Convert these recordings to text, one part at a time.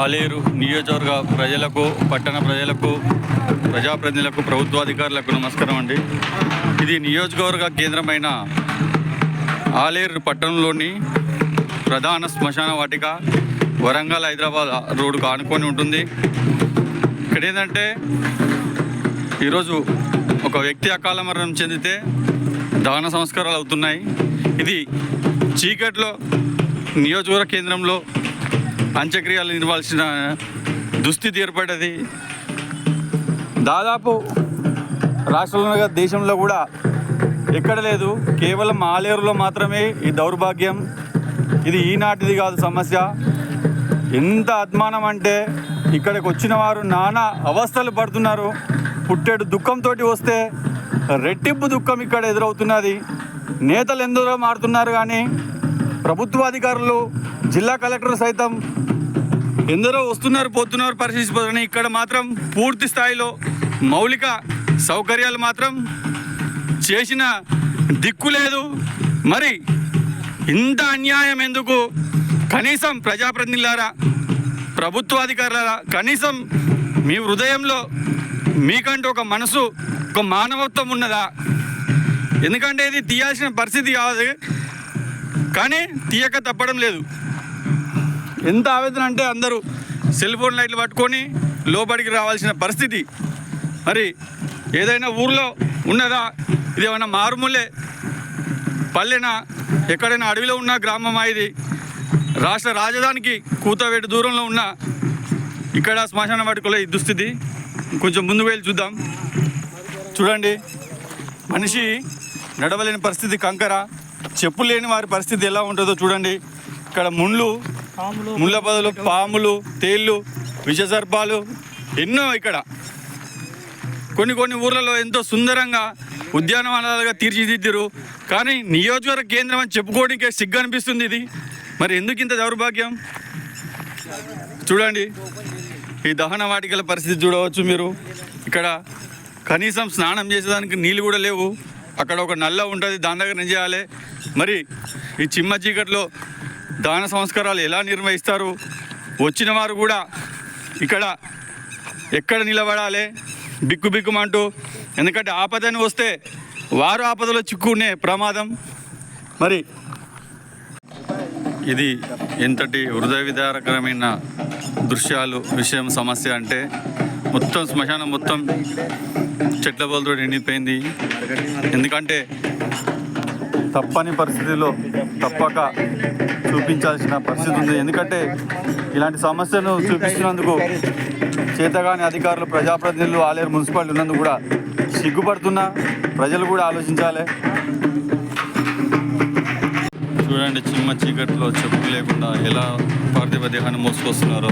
ఆలేరు నియోజకవర్గ ప్రజలకు పట్టణ ప్రజలకు ప్రజాప్రతినిధులకు ప్రభుత్వాధికారులకు నమస్కారం అండి. ఇది నియోజకవర్గ కేంద్రమైన ఆలేరు పట్టణంలోని ప్రధాన శ్మశాన వాటిక వరంగల్ హైదరాబాద్ రోడ్డుకు ఆనుకొని ఉంటుంది. ఇక్కడ ఏంటంటే ఈరోజు ఒక వ్యక్తి అకాల మరణం చెందితే దాన సంస్కారాలు అవుతున్నాయి. ఇది చీకట్లో నియోజకవర్గ కేంద్రంలో అంత్యక్రియలు నిర్వాల్సిన దుస్థితి ఏర్పడ్డది. దాదాపు రాష్ట్రంలో దేశంలో కూడా ఎక్కడ లేదు. కేవలం ఆలేరులో మాత్రమే ఈ దౌర్భాగ్యం. ఇది ఈనాటిది కాదు సమస్య. ఎంత అద్మానం అంటే ఇక్కడికి వచ్చిన వారు నానా అవస్థలు పడుతున్నారు. పుట్టేడు దుఃఖంతో వస్తే రెట్టింపు దుఃఖం ఇక్కడ ఎదురవుతున్నది. నేతలు ఎందులో మారుతున్నారు కానీ ప్రభుత్వ అధికారులు జిల్లా కలెక్టర్ సైతం ఎందరో వస్తున్నారు పోతున్నారు పరిశీలిపోతున్నారు ఇక్కడ మాత్రం పూర్తి స్థాయిలో మౌలిక సౌకర్యాలు మాత్రం చేసిన దిక్కు లేదు. మరి ఇంత అన్యాయం ఎందుకు? కనీసం ప్రజాప్రతినిధులారా ప్రభుత్వాధికారులారా కనీసం మీ హృదయంలో మీకంటూ ఒక మనసు ఒక మానవత్వం ఉన్నదా? ఎందుకంటే ఇది తీయాల్సిన పరిస్థితి కాదు. కానీ తీయక తప్పడం లేదు. ఎంత ఆవేదన అంటే అందరూ సెల్ ఫోన్ లైట్లు పట్టుకొని లోపలికి రావాల్సిన పరిస్థితి. మరి ఏదైనా ఊర్లో ఉన్నదా? ఇది ఏమైనా మారుమూలే? పల్లెనా? ఎక్కడైనా అడవిలో ఉన్న గ్రామమా ఇది? రాష్ట్ర రాజధానికి కూతవేటు దూరంలో ఉన్న ఇక్కడ శ్మశాన వాటికలో ఈ దుస్థితి. కొంచెం ముందుకు వెళ్ళి చూద్దాం. చూడండి. మనిషి నడవలేని పరిస్థితి కంకర. చెప్పులు లేని వారి పరిస్థితి ఎలా ఉంటుందో చూడండి. ఇక్కడ ముళ్ళు ముళ్ళ బదులు పాములు తేళ్ళు విషసర్పాలు ఎన్నో ఇక్కడ. కొన్ని కొన్ని ఊర్లలో ఎంతో సుందరంగా ఉద్యానవనాలుగా తీర్చిదిద్దురు. కానీ నియోజకవర్గ కేంద్రం అని చెప్పుకోవడానికే సిగ్గు అనిపిస్తుంది ఇది. మరి ఎందుకు ఇంత దౌర్భాగ్యం? చూడండి. ఈ దహన వాటికల పరిస్థితి చూడవచ్చు మీరు. ఇక్కడ కనీసం స్నానం చేసేదానికి నీళ్ళు కూడా లేవు. అక్కడ ఒక నల్ల ఉంటుంది దాని దగ్గర ఏం చేయాలి మరి ఈ చిమ్మ చీకట్లో దాన సంస్కారాలు ఎలా నిర్వహిస్తారు? వచ్చిన వారు కూడా ఇక్కడ ఎక్కడ నిలబడాలి? బిక్కు బిక్కుమంటూ ఎందుకంటే ఆపదని వస్తే వారు ఆపదలో చిక్కునే ప్రమాదం. మరి ఇది ఎంతటి హృదయ విదారకరమైన దృశ్యాలు విషయం సమస్య అంటే మొత్తం శ్మశానం మొత్తం చెట్ల బలతో నిండిపోయింది. ఎందుకంటే తప్పని పరిస్థితిలో తప్పక చూపించాల్సిన పరిస్థితి ఉంది. ఎందుకంటే ఇలాంటి సమస్యను చూపిస్తున్నందుకు చేతగాని అధికారులు ప్రజాప్రతినిధులు ఆలేరు మున్సిపాలిటీ ఉన్నందుకు కూడా సిగ్గుపడుతున్నా ప్రజలు కూడా ఆలోచించాలి. చూడండి చిమ్మ చీకట్లో చెప్పు లేకుండా ఎలా పార్థివ దేహాన్ని మోసుకొస్తున్నారో.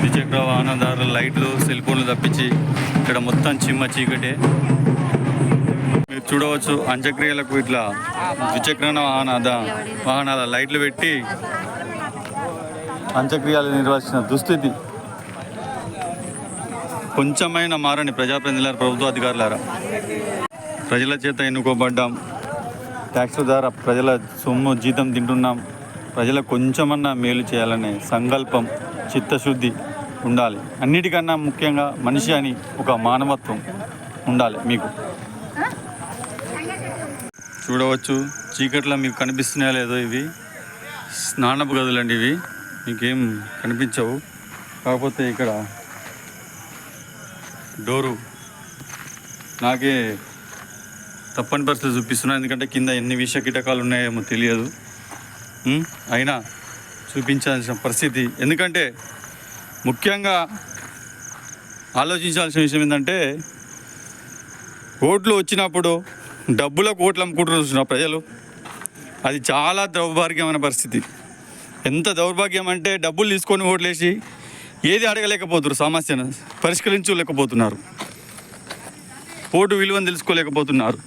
ద్విచక్ర వాహనదారుల లైట్లు సెల్ ఫోన్లు తప్పించి ఇక్కడ మొత్తం చిమ్మ చీకటే. మీరు చూడవచ్చు. అంత్యక్రియలకు ఇట్లా ద్విచక్ర వాహన వాహనాల లైట్లు పెట్టి అంత్యక్రియలు నిర్వహించిన దుస్థితి. కొంచెమైన మారని ప్రజాప్రతినిధుల ప్రభుత్వ అధికారులారా. ప్రజల చేత ఎన్నుకోబడ్డాం. ట్యాక్సుల ద్వారా ప్రజల సొమ్ము జీతం తింటున్నాం. ప్రజలకు కొంచెమన్నా మేలు చేయాలనే సంకల్పం చిత్తశుద్ధి ఉండాలి. అన్నిటికన్నా ముఖ్యంగా మనిషి అని ఒక మానవత్వం ఉండాలి మీకు. చూడవచ్చు. చీకట్లో మీకు కనిపిస్తున్నాయా లేదో ఇవి? స్నానపు గదులండి ఇవి. మీకేం కనిపించవు. కాకపోతే ఇక్కడ డోరు నాకే తప్పని పరిస్థితి చూపిస్తున్నా. ఎందుకంటే కింద ఎన్ని విష కీటకాలు ఉన్నాయేమో తెలియదు. అయినా చూపించాల్సిన పరిస్థితి. ఎందుకంటే ముఖ్యంగా ఆలోచించాల్సిన విషయం ఏంటంటే ఓట్లు వచ్చినప్పుడు డబ్బుల కోట్లు అమ్ముకుంటున్నారు చూసిన ప్రజలు? అది చాలా దౌర్భాగ్యమైన పరిస్థితి. ఎంత దౌర్భాగ్యం అంటే డబ్బులు తీసుకొని ఓట్లేసి ఏది అడగలేకపోతున్నారు సమస్యను పరిష్కరించలేకపోతున్నారు ఓటు విలువను తెలుసుకోలేకపోతున్నారు.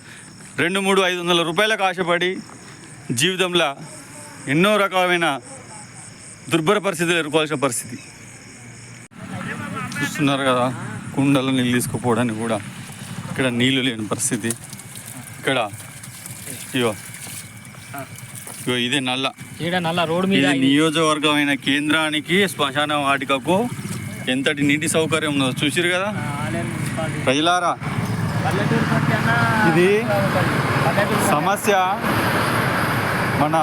రెండు మూడు ఐదు వందల రూపాయలకు ఆశపడి జీవితంలో ఎన్నో రకమైన దుర్భర పరిస్థితులు ఎదుర్కోవాల్సిన పరిస్థితి. చూస్తున్నారు కదా కుండలో నీళ్ళు తీసుకుపోవడానికి కూడా ఇక్కడ నీళ్ళు లేని పరిస్థితి. ఇక్కడ. ఇగో. ఇగో ఇదే నల్ల. ఈడ నల్ల రోడ్ మీద ఇది నియోజకవర్గమైన కేంద్రానికి శ్మశాన వాటికకు ఎంతటి నీటి సౌకర్యం ఉందో చూసిరు కదా. ప్రజలారా ఇది సమస్య మన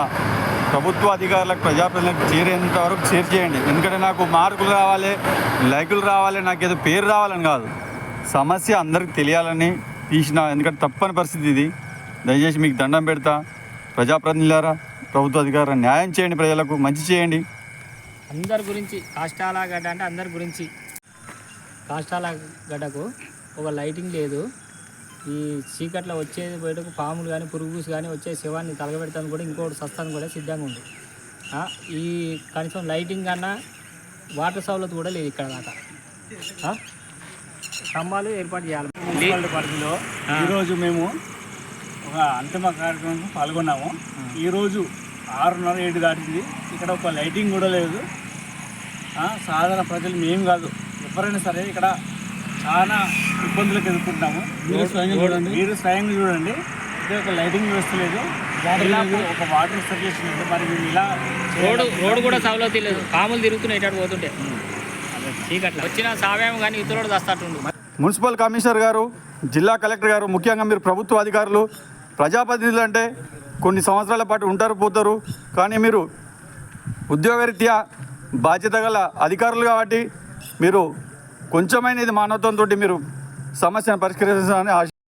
ప్రభుత్వ అధికారులకు ప్రజాప్రతినిధులకు చేరేంత వరకు షేర్ చేయండి. ఎందుకంటే నాకు మార్కులు రావాలి లైకులు రావాలి నాకు ఏదో పేరు రావాలని కాదు. సమస్య అందరికి తెలియాలని తీసిన ఎందుకంటే తప్పని పరిస్థితి ఇది. దయచేసి మీకు దండం పెడతా. ప్రజాప్రతినిధులారా ప్రభుత్వ అధికారులు న్యాయం చేయండి ప్రజలకు మంచి చేయండి. అందరి గురించి కాష్టాల గడ్డ అంటే అందరి గురించి. కాష్టాల గడ్డకు ఒక లైటింగ్ లేదు. ఈ చీకట్లో వచ్చే బయటకు పాములు కానీ పురుగుస్ కానీ వచ్చే శివాన్ని తలగబెడతాను కూడా ఇంకోటి సస్తాను కూడా సిద్ధంగా ఉంది. ఈ కనీసం లైటింగ్ కన్నా వాటర్ సౌలత్ కూడా లేదు ఇక్కడ దాకా. స్తంభాలు ఏర్పాటు చేయాలి. మున్సిపాలిటీ పరిధిలో ఈరోజు మేము ఒక అంతిమ కార్యక్రమం పాల్గొన్నాము. ఈరోజు ఆరున్నర ఏడు దాటింది. ఇక్కడ ఒక లైటింగ్ కూడా లేదు. సాధారణ ప్రజలు మేము కాదు. ఎవరైనా సరే ఇక్కడ చాలా ఇబ్బందులకు ఎదుర్కొంటున్నాము. మీరు స్వయంగా చూడండి. మీరు స్వయంగా చూడండి. ఇక్కడ ఒక లైటింగ్ వ్యవస్థ లేదు. ఒక వాటర్ సర్క్యులేషన్ లేదు. మరి మేము ఇలా రోడ్డు రోడ్డు కూడా సౌలతి లేదు. పాములు తిరుగుతున్నాయి ఇటు పోతుంటే. చీకట్లో. వచ్చిన సావేమో కానీ ఇతరుడు దస్తాటుండు మున్సిపల్ కమిషనర్ గారు జిల్లా కలెక్టర్ గారు ముఖ్యంగా మీరు ప్రభుత్వ అధికారులు ప్రజాప్రతినిధులు అంటే కొన్ని సంవత్సరాల పాటు ఉంటారు పోతారు. కానీ మీరు ఉద్యోగరీత్యా బాధ్యత గల అధికారులు కాబట్టి మీరు కొంచెమైన ఇది మానవత్వంతో మీరు సమస్యను పరిష్కరించాలని ఆశ